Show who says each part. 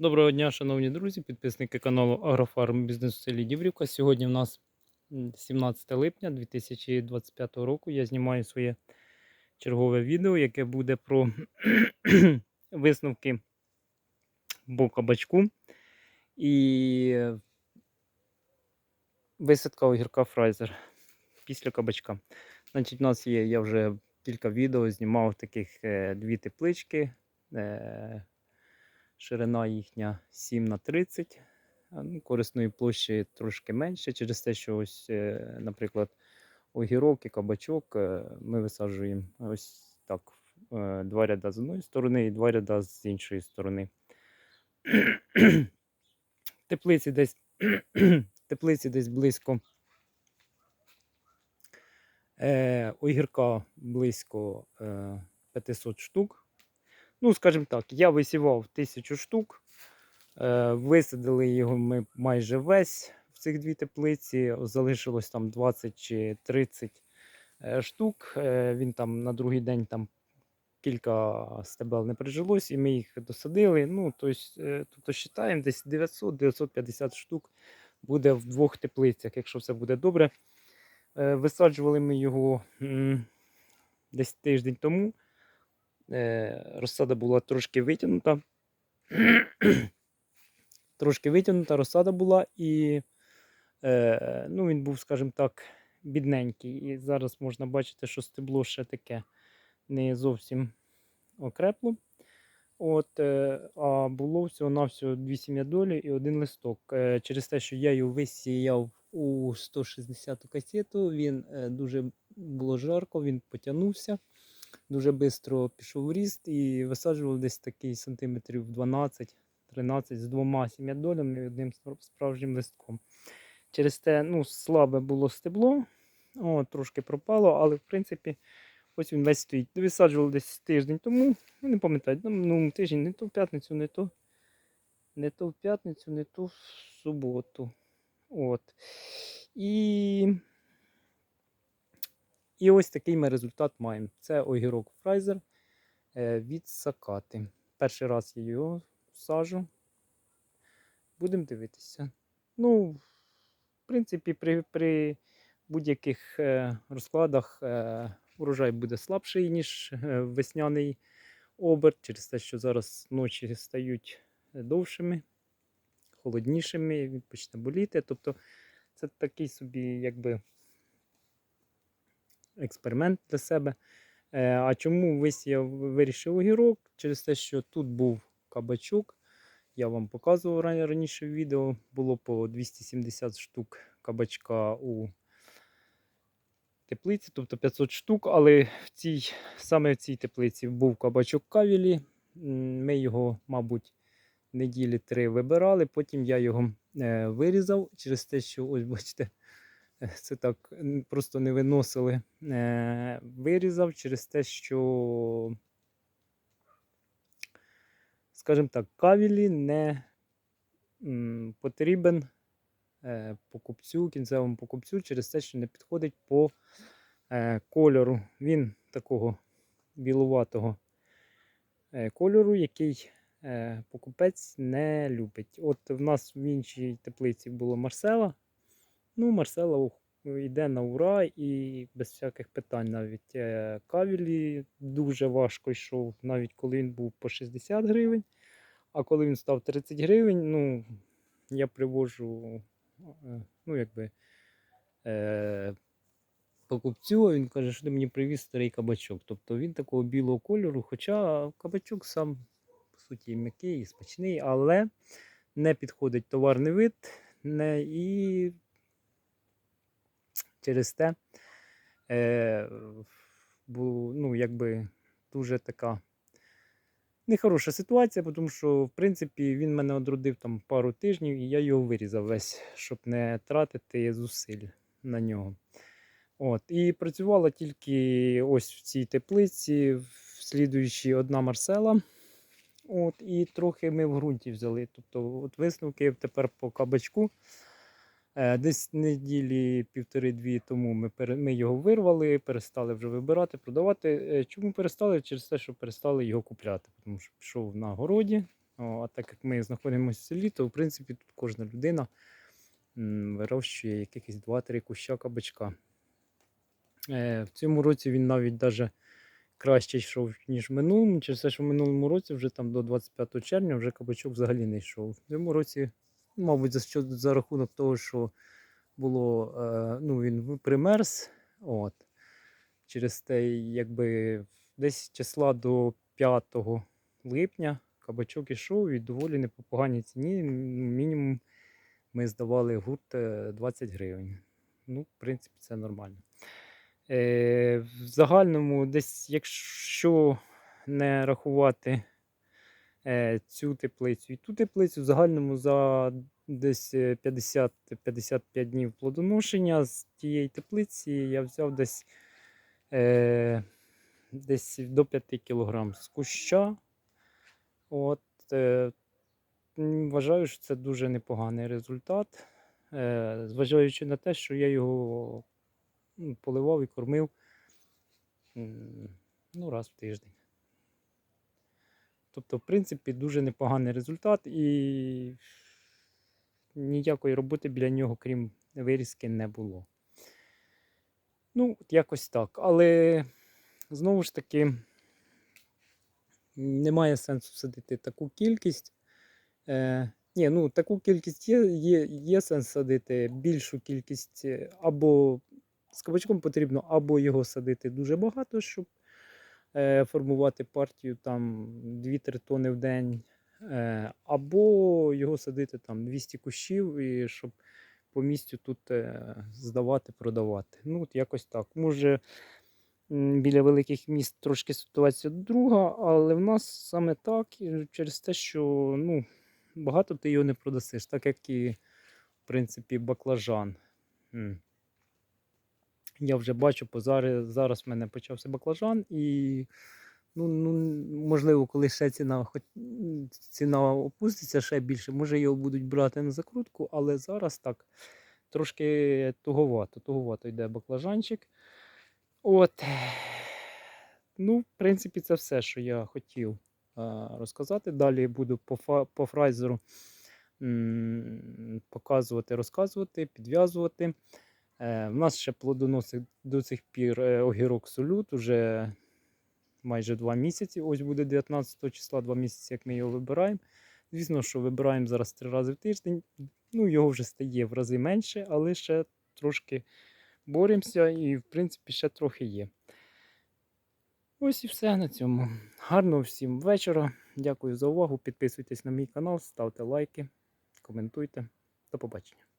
Speaker 1: Доброго дня, шановні друзі, підписники каналу Агрофарм Бізнес у селі Діврівка. Сьогодні в нас 17 липня 2025 року. Я знімаю своє чергове відео, яке буде про висновки по кабачку і висадка огірка Фрайзер після кабачка. Значить, у нас є, я вже кілька відео знімав таких е, дві теплички. Ширина їхня 7 на 30 ну, корисної площі трошки менше, через те, що ось, е, наприклад, огірок і кабачок е, ми висаджуємо ось так. е, Два ряда з одної сторони і два ряда з іншої сторони. Теплиці десь, теплиці десь близько. Огірка близько е, 500 штук. Ну, скажімо так, я висівав тисячу штук. Е, висадили його ми майже весь в цих дві теплиці. Залишилось там 20 чи 30 е, штук. Е, він там на другий день там кілька стебел не прижилось, і ми їх досадили. Ну, тобто, тобто вважаємо, десь 900-950 штук буде в двох теплицях, якщо все буде добре. Висаджували ми його десь тиждень тому. Е, Розсада була трошки витягнута. трошки витягнута розсада була, і е, ну, він був, скажімо так, бідненький. І зараз можна бачити, що стебло ще таке не зовсім окрепло. От, е, а було всього-навсього дві сім'ядолі і один листок. Через те, що я його висіяв у 160 касету, він дуже було жарко, він потягнувся дуже швидко пішов в ріст і висаджував десь такий сантиметрів 12-13 з двома сім'ядолями і одним справжнім листком. Через те ну, слабе було стебло, о, трошки пропало, але в принципі ось він весь стоїть. Висаджували десь тиждень тому, ну не пам'ятаю, ну, ну тиждень, не то в п'ятницю, не то, не то в п'ятницю, не то в суботу. От. І і ось такий ми результат маємо. Це огірок Фрайзер е, від Сакати. Перший раз я його сажу. Будемо дивитися. Ну, в принципі, при, при будь-яких е, розкладах е, урожай буде слабший, ніж весняний оберт, через те, що зараз ночі стають довшими, холоднішими, він почне боліти. Тобто це такий собі, якби експеримент для себе. Е, А чому висіяв, вирішив огірок? Через те, що тут був кабачок. Я вам показував раніше в відео. Було по 270 штук кабачка у теплиці, тобто 500 штук, але в цій, саме в цій теплиці був кабачок кавілі. Ми його, мабуть, неділі три вибирали. Потім я його е, вирізав через те, що ось бачите, це так просто не виносили. Е, вирізав через те, що, скажімо так, кавілі не потрібен е, покупцю, кінцевому покупцю, через те, що не підходить по е, кольору. Він такого білуватого кольору, який покупець не любить. От в нас в іншій теплиці було Марсела. Ну, Марсела ух, йде на ура і без всяких питань навіть е, кавілі дуже важко йшов, навіть коли він був по 60 гривень. А коли він став 30 гривень, ну, я привожу, е, ну, якби, е, покупцю, він каже, що ти мені привіз старий кабачок. Тобто він такого білого кольору, хоча кабачок сам, по суті, м'який і смачний, але не підходить товарний вид, не, і через те е, бу, ну, якби дуже така нехороша ситуація, тому що, в принципі, він мене одродив там пару тижнів, і я його вирізав весь, щоб не тратити зусиль на нього. От, і працювала тільки ось в цій теплиці, в слідуючій одна Марсела. От, і трохи ми в ґрунті взяли. Тобто, от висновки тепер по кабачку. Е, Десь неділі півтори-дві тому ми, пере- ми його вирвали, перестали вже вибирати, продавати. Е, Чому перестали? Через те, що перестали його купляти. Тому що пішов на городі, О, а так як ми знаходимося в селі, то в принципі тут кожна людина вирощує якихось 2-3 куща кабачка. Е, в цьому році він навіть даже краще йшов, ніж в минулому. Через те, що в минулому році, вже там до 25 червня, вже кабачок взагалі не йшов. В цьому році, мабуть, за, за рахунок того, що було, е, ну, він примерз. От. Через те, якби десь числа до 5 липня кабачок ішов і доволі не по поганій ціні. Мінімум ми здавали гурт е, 20 гривень. Ну, в принципі, це нормально. Е, в загальному, десь, якщо не рахувати е, цю теплицю і ту теплицю, в загальному за десь е, 50-55 днів плодоношення з тієї теплиці я взяв десь, е, десь до 5 кг з куща. От, е, вважаю, що це дуже непоганий результат. Е, зважаючи на те, що я його поливав і кормив ну, раз в тиждень. Тобто, в принципі, дуже непоганий результат і ніякої роботи біля нього, крім вирізки, не було. Ну, якось так. Але знову ж таки, немає сенсу садити таку кількість. Е, ні, ну таку кількість є, є, є сенс садити більшу кількість, або з кабачком потрібно або його садити дуже багато, щоб формувати партію там 2-3 тони в день, е, або його садити там 200 кущів, і щоб по місцю тут е, здавати, продавати. Ну, от якось так. Може, біля великих міст трошки ситуація друга, але в нас саме так, через те, що ну, багато ти його не продасиш, так як і, в принципі, баклажан. Я вже бачу, бо зараз, зараз в мене почався баклажан, і ну, ну, можливо, коли ще ціна, хоч, ціна опуститься ще більше, може його будуть брати на закрутку, але зараз так трошки туговато, туговато йде баклажанчик. От. Ну, в принципі, це все, що я хотів а, розказати. Далі буду по, фа- по фрайзеру м, показувати, розказувати, підв'язувати. Е, в нас ще плодоносить до цих пір е, огірок солют, уже майже два місяці. Ось буде 19 числа, два місяці, як ми його вибираємо. Звісно, що вибираємо зараз три рази в тиждень. Ну, його вже стає в рази менше, але ще трошки боремося і, в принципі, ще трохи є. Ось і все на цьому. Гарного всім вечора. Дякую за увагу. Підписуйтесь на мій канал, ставте лайки, коментуйте. До побачення.